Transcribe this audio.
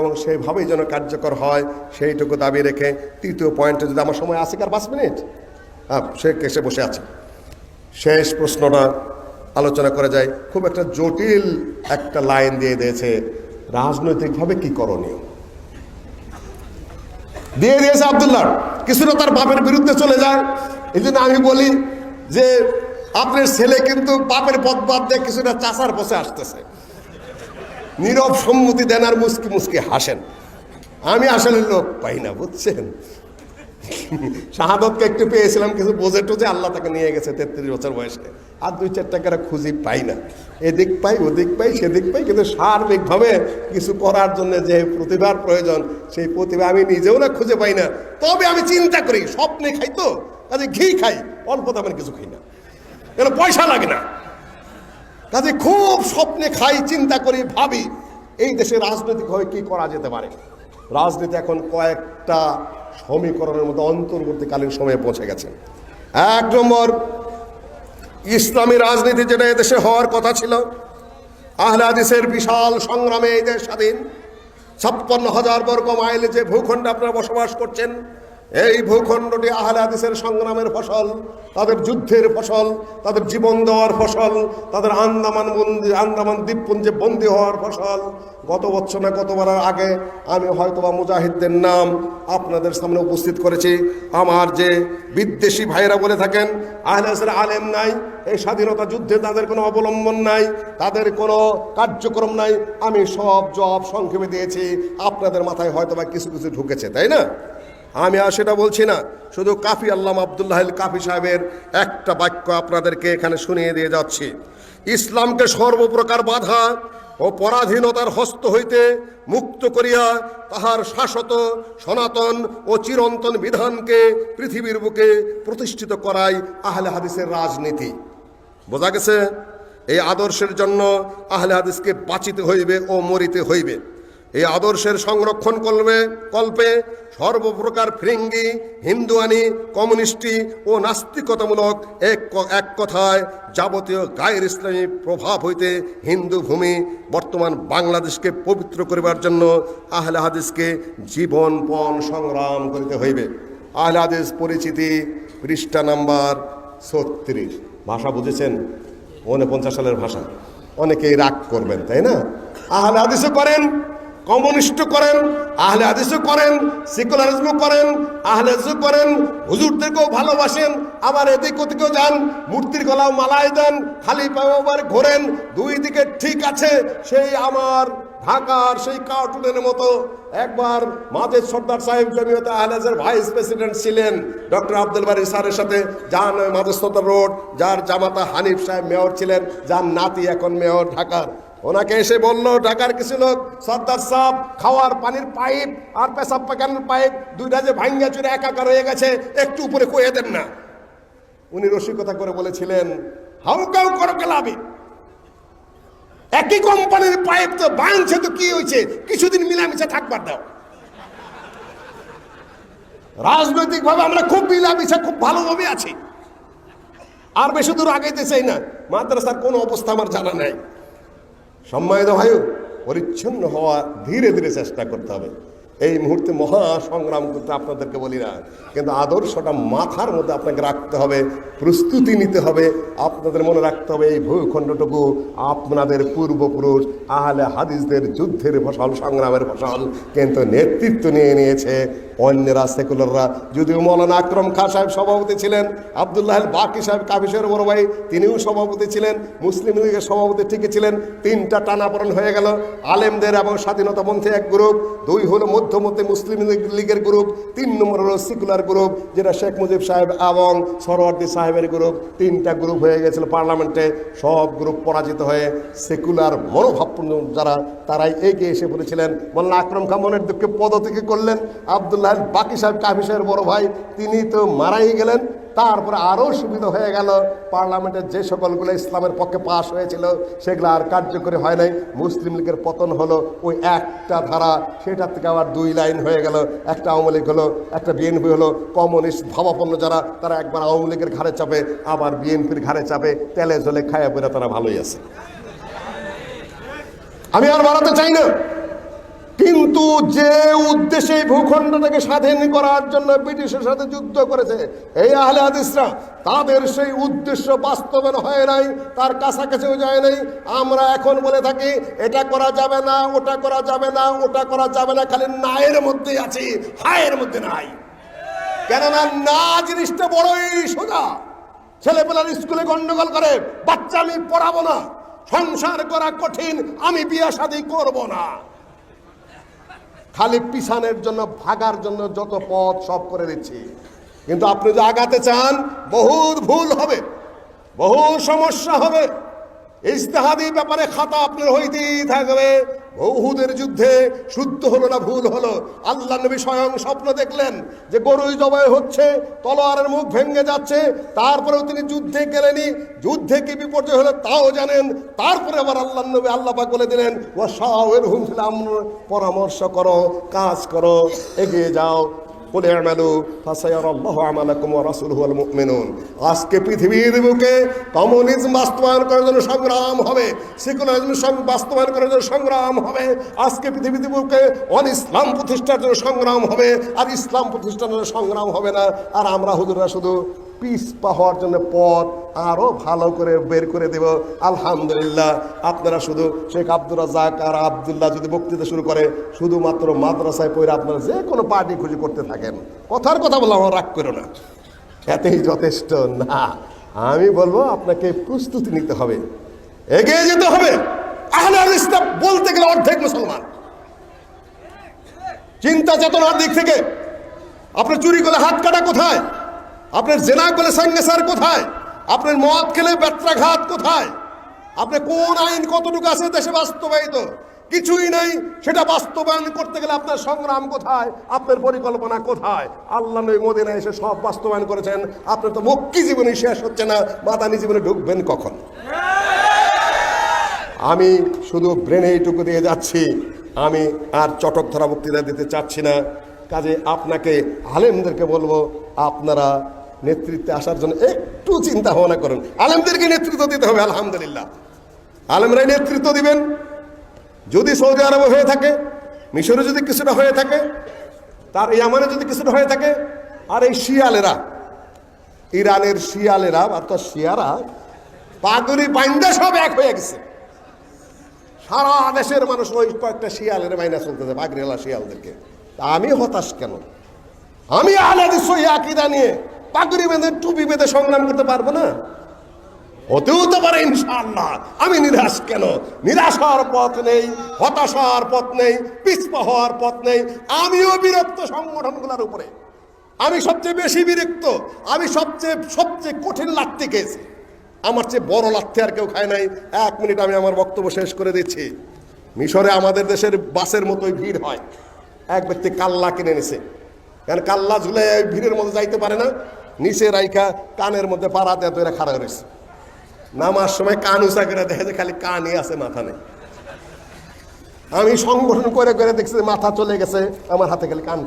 এবং সেইভাবেই যেন কার্যকর হয়, সেইটুকু দাবি রেখে তৃতীয় পয়েন্টে যদি আমার সময় আছে কি আর পাঁচ মিনিট? হ্যাঁ সে কেসে বসে আছে। শেষ প্রশ্নটা আলোচনা করা যায়। খুব একটা জটিল একটা লাইন দিয়ে দিয়েছে, রাজনৈতিকভাবে কি করণীয়? দিয়ে দিয়েছে আবদুল্লাহ কিছুটা তার বাপের বিরুদ্ধে চলে যায়। এই জন্য আমি বলি যে, আপনার ছেলে কিন্তু বাপের পথ বাদ দিয়ে কিছুটা চাষার বসে আসতেছে। নীরব সম্মতি দেন আর মুসকি মুসকি হাসেন। আমি আসলে লোক পাই না, বুঝছেন? শাহাদতকে একটু পেয়েছিলাম কিছু বোঝে টোজে আল্লাহ তাকে নিয়ে গেছে তেত্রিশ বছর বয়সে। আর দুই চার টাকার খুঁজি পাই না। এদিক পাই, ওদিক পাই, সেদিক পাই, কিন্তু সার্বিকভাবে কিছু করার জন্য যে প্রতিভার প্রয়োজন, সেই প্রতিভা আমি নিজেও না খুঁজে পাই না। তবে আমি চিন্তা করি, স্বপ্নে খাই তো, কাজে ঘি খাই, অল্প দামের কিছু খাই না। কেন পয়সা লাগে না। কাজে খুব স্বপ্নে খাই, চিন্তা করি, ভাবি এই দেশে রাজনৈতিক হয়ে কী করা যেতে পারে? রাজনীতি এখন কয়েকটা সমীকরণের মধ্যে অন্তর্বর্তীকালীন সময়ে পৌঁছে গেছে। এক নম্বর, ইসলামী রাজনীতি যেটা এদেশে হওয়ার কথা ছিল, আহলে হাদিসের বিশাল সংগ্রামে এই দেশ স্বাধীন। ছাপ্পান্ন হাজার বর্গ মাইলে যে ভূখণ্ডে আপনারা বসবাস করছেন এই ভূখণ্ডটি আহলে সংগ্রামের ফসল, তাদের যুদ্ধের ফসল, তাদের জীবন দেওয়ার ফসল, তাদের আন্দামান বন্দি আন্দামান দ্বীপপুঞ্জে বন্দী হওয়ার ফসল। গত বছর না গতবার আগে আমি হয়তোবা মুজাহিদদের নাম আপনাদের সামনে উপস্থিত করেছি। আমার যে বিদ্বেষী ভাইরা বলে থাকেন আহলে আলেম নাই, এই স্বাধীনতা যুদ্ধে তাদের কোনো অবলম্বন নাই, তাদের কোনো কার্যক্রম নাই, আমি সব জব সংক্ষেপে দিয়েছি। আপনাদের মাথায় হয়তোবা কিছু কিছু ঢুকেছে, তাই না? আমি আর সেটা বলছি না। শুধু কাফি আল্লাহ আবদুল্লাহ কাফি সাহেবের একটা বাক্য আপনাদেরকে এখানে শুনিয়ে দিয়ে যাচ্ছি। ইসলামকে সর্বপ্রকার বাধা ও পরাধীনতার হস্ত হইতে মুক্ত করিয়া তাহার শাশ্বত, সনাতন ও চিরন্তন বিধানকে পৃথিবীর বুকে প্রতিষ্ঠিত করাই আহলে হাদিসের রাজনীতি। বোঝা গেছে? এই আদর্শের জন্য আহলে হাদিসকে বাঁচিতে হইবে ও মরিতে হইবে। এই আদর্শের সংরক্ষণ করবে কল্পে সর্বপ্রকার ফিরিঙ্গি, হিন্দুয়ানি, কমিউনিস্টি ও নাস্তিকতামূলক এক এক কথায় যাবতীয় গায়ের ইসলামী প্রভাব হইতে হিন্দু ভূমি বর্তমান বাংলাদেশকে পবিত্র করিবার জন্য আহলে হাদিসকে জীবনপণ সংগ্রাম করিতে হইবে। আহলে হাদিস পরিচিতি পৃষ্ঠা নাম্বার ছত্রিশ। ভাষা বুঝেছেন? উনপঞ্চাশ সালের ভাষা। অনেকেই রাগ করবেন, তাই না? আহলে হাদিসও করেন কমিউনিস্ট করেন, আহলে হাদিসও করেন, সেকুলারিজমও করেন, আহলে করেন, হুজুরদেরকেও ভালোবাসেন, আবার এদিক ওদিকেও যান, মূর্তির গলাও মালায় দেন, খালি পায়ে ঘোরেন, দুই দিকে ঠিক আছে, সেই আমার ঢাকার সেই কার্টুনের মতো। একবার মাজেদ সর্দার সাহেব জমিয়তে আহলেজের ভাইস প্রেসিডেন্ট ছিলেন, ডক্টর আব্দুল বারি স্যারের সাথে যান মাজেদ সর্দার রোড, যার জামাতা হানিফ সাহেব মেয়র ছিলেন, যার নাতি এখন মেয়র ঢাকার। ওনাকে এসে বলল, ঢাকার কিছু লোক সর্দার সাহেব খাওয়ার পানির পাইপ আর পেশাব পাকানোর পাইপ দুইটা যে ভাঙ্গা চুরে একাকার হয়ে গেছে, একটু উপরে কয়ে দেন না। উনি রসিকতা করে বলেছিলেন, হাউ কাউ করো কেলাবি একই কোম্পানির পাইপ তো বাঁধছে তো কি হয়েছে কিছুদিন মিলামিশা থাকবার দাও। রাজনৈতিকভাবে আমরা খুব মিলামিশা, খুব ভালোভাবে আছি। আর বেশি দূর আগাইতে চাই না। মাদ্রাসার কোনো অবস্থা আমার জানা নাই। সম্মানিত ভাই পরিচ্ছন্ন হওয়া ধীরে ধীরে চেষ্টা করতে হবে। এই মুহূর্তে মহা সংগ্রাম করতে আপনাদেরকে বলি না। কিন্তু আদর্শটা মাথার মধ্যে আপনাকে রাখতে হবে, প্রস্তুতি নিতে হবে, আপনাদের মনে রাখতে হবে এই ভূখণ্ডটুকু আপনাদের পূর্বপুরুষ, আহলে হাদিসদের যুদ্ধের ফসল, সংগ্রামের ফসল কিন্তু নেতৃত্ব নিয়ে নিয়েছে অন্যরা, সেকুলাররা। যদিও মৌলানা আকরম খা সাহেব সভাপতি ছিলেন, আবদুল্লাহ বাকি সাহেব কাবিসের বড় ভাই, তিনিও সভাপতি ছিলেন, মুসলিম লীগের সভাপতি ঠিকই ছিলেন। তিনটা টানাপড়ন হয়ে গেল। আলেমদের এবং স্বাধীনতা স্বাধীনতাপন্থী এক গ্রুপ, দুই হলো মধ্যমতে মুসলিম লীগ- লীগের গ্রুপ তিন নম্বর হলো সেকুলার গ্রুপ যেটা শেখ মুজিব সাহেব এবং সরওয়ার্দী সাহেবের গ্রুপ তিনটা গ্রুপ হয়ে গেছিল পার্লামেন্টে সব গ্রুপ পরাজিত হয়ে সেকুলার মনোভাবপূর্ণ যারা, তারাই এগিয়ে এসে পড়েছিলেন। মোল্লা আকরম খান মনের দুঃখে পদত্যাগ করলেন। আবদুল্লাহ বাকি সাহেব কাফি সাহেব বড় ভাই, তিনি তো মারাই গেলেন। তারপরে আরও সুবিধা হয়ে গেল। পার্লামেন্টের যে সকলগুলো ইসলামের পক্ষে পাশ হয়েছিল, সেগুলো আর কার্যকরী হয় নাই। মুসলিম লীগের পতন হলো ওই একটা ধারা, সেটার থেকে আবার দুই লাইন হয়ে গেল। একটা আওয়ামী লীগ হলো, একটা বিএনপি হলো। কমিউনিস্ট ভাবাপন্ন যারা, তারা একবার আওয়ামী লীগের ঘাড়ে চাপে, আবার বিএনপির ঘাড়ে চাপে, তেলে জলে খায়া বেড়ে তারা ভালোই আছে। আমি আর বাড়াতে চাই না। কিন্তু যে উদ্দেশ্যে ভূখণ্ডটাকে স্বাধীন করার জন্য ব্রিটিশের সাথে যুদ্ধ করেছে, এই আহলে হাদিসরা, তাদের সেই উদ্দেশ্য বাস্তবায়ন হয় নাই, তার কাছাকাছিও যায় নাই। আমরা এখন বলে থাকি, এটা করা যাবে না, ওটা করা যাবে না, ওটা করা যাবে না, খালি নায়ের মধ্যে আছি, হায়ের মধ্যে নাই। কেননা না জিনিসটা বড়ই সোজা। ছেলেপেলার স্কুলে গন্ডগোল করে, বাচ্চা আমি পড়াবো না, সংসার করা কঠিন, আমি বিয়ে শাদী করব না। খালি পিছানের জন্য, ভাগার জন্য যত পথ সব করে দিচ্ছি। কিন্তু আপনি যদি আগাতে চান, বহুত ভুল হবে, বহু সমস্যা হবে। ইজতেহাদি ব্যাপারে খাতা আপনার হইতেই থাকবে। বহুদের যুদ্ধে শুদ্ধ হলো না ভুল হলো? আল্লাহ নবী স্বয়ং স্বপ্ন দেখলেন যে গরুই জবাই হচ্ছে, তলোয়ারের মুখ ভেঙে যাচ্ছে, তারপরেও তিনি যুদ্ধে গেলেনি। যুদ্ধে কি বিপর্যয় হলো তাও জানেন। তারপরে আবার আল্লাহ নবী আল্লাহ বলে দিলেন ও সাওয়ের হুম পরামর্শ করো, কাজ করো, এগিয়ে যাও। বলে আমালু ফাসায়ারাল্লাহু আমালাকুম রাসূলুহু ওয়াল মুমিনুন। আজকে পৃথিবীর বুকে কমিউনিজম বাস্তবায়ন করার জন্য সংগ্রাম হবে, সেকুলারিজম বাস্তবায়ন করার জন্য সংগ্রাম হবে। আজকে পৃথিবীর বুকে অন ইসলাম প্রতিষ্ঠার জন্য সংগ্রাম হবে, আর ইসলাম প্রতিষ্ঠার জন্য সংগ্রাম হবে না। আর আমরা হুজুরা শুধু পিসপা হওয়ার জন্য পথ আরও ভালো করে বের করে দেব। আলহামদুলিল্লাহ, আপনারা শুধু শেখ আব্দুর রাজাক আর আবদুল্লাহ যদি বক্তৃতা শুরু করে, শুধুমাত্র মাদ্রাসায় পড়ে আপনারা যে কোনো পার্টি খুঁজে করতে থাকেন। কথার কথা বলে আমার রাগ করো না। এতেই যথেষ্ট। না, আমি বলব আপনাকে প্রস্তুতি নিতে হবে। এগিয়ে যেতে হবে। হাদিসটা বলতে গেলে অর্ধেক মুসলমান। চিন্তা চেতনার দিক থেকে আপনার চুরি করলে হাত কাটা কোথায়? আপনার জেনা করলে সাঙ্গেসার কোথায়? আপনার মদ খেলে ব্যত্রাঘাত কোথায়? আপনি কোন আইন কতটুকু আছে দেশে বাস্তবায়িত? কিছুই নাই, সেটা বাস্তবায়ন করতে গেলে আপনার সংগ্রাম কোথায়? আপনার পরিকল্পনা কোথায়? আল্লাহ মদিনা এসে সব বাস্তবায়ন করেছেন। আপনার তো মক্কি জীবনে শেষ হচ্ছে না। মাদানি জীবনে ঢুকবেন কখন? আমি শুধু ব্রেনে এইটুকু দিয়ে যাচ্ছি। আমি আর চটক ধরা বক্তৃতা দিতে চাচ্ছি না। কাজে আপনাকে, আলেমদেরকে বলব, আপনারা নেতৃত্বে আসার জন্য একটু চিন্তা ভাবনা করুন। আলেমদেরকে নেতৃত্ব দিতে হবে, আলহামদুলিল্লাহ। আলেমরাই নেতৃত্ব দিবেন। যদি সৌদি আরবে হয়ে থাকে, মিশরে যদি কিছুটা হয়ে থাকে, তার ইয়ামানে যদি কিছুটা হয়ে থাকে, আর এই শিয়ালেরা, ইরানের শিয়ালেরা, অর্থাৎ শিয়ারা, পাগলি পাইন্দা সব এক হয়ে গেছে। সারা দেশের মানুষ ওই কয়েকটা শিয়ালের মাইনা চলতেছে, বাগরিওয়ালা শিয়ালদেরকে। আমি হতাশ কেন? আমি আলাদি নিয়ে পাগড়ি বেঁধে, টুপি বেঁধে সংগ্রাম করতে পারব না? হতেও তো পারে ইনশাআল্লাহ। আমি নিরাশ কেন? নিরাশ হওয়ার পথ নেই, হতাশ হওয়ার পথ নেই, পিছপা হওয়ার পথ নেই। আমিও বিরক্ত সংগঠনগুলোর উপরে। আমি সবচেয়ে বেশি বিরক্ত, আমি সবচেয়ে সবচেয়ে কঠিন লাগতে গেছি আমার চেয়ে বড় লাথি আর কেউ খায় নাই। এক মিনিট আমি আমার বক্তব্য শেষ করে দিচ্ছি। মিশরে আমাদের দেশের বাসের মতোই ভিড় হয়। এক ব্যক্তি কাল্লা কিনে নিছে। কারণ কাল্লা ঝুলে ভিড়ের মধ্যে যাইতে পারে না? নিচে রাইখা কানের মধ্যে পাড়া দেয় তো এরা খাড়া রয়েছে। নামার সময় কান উঁচা করে দেখে যে খালি কানই আছে, মাথা নেই। আমি সংগঠন করে করে দেখছি মাথা চলে গেছে, আমার হাতে খালি কান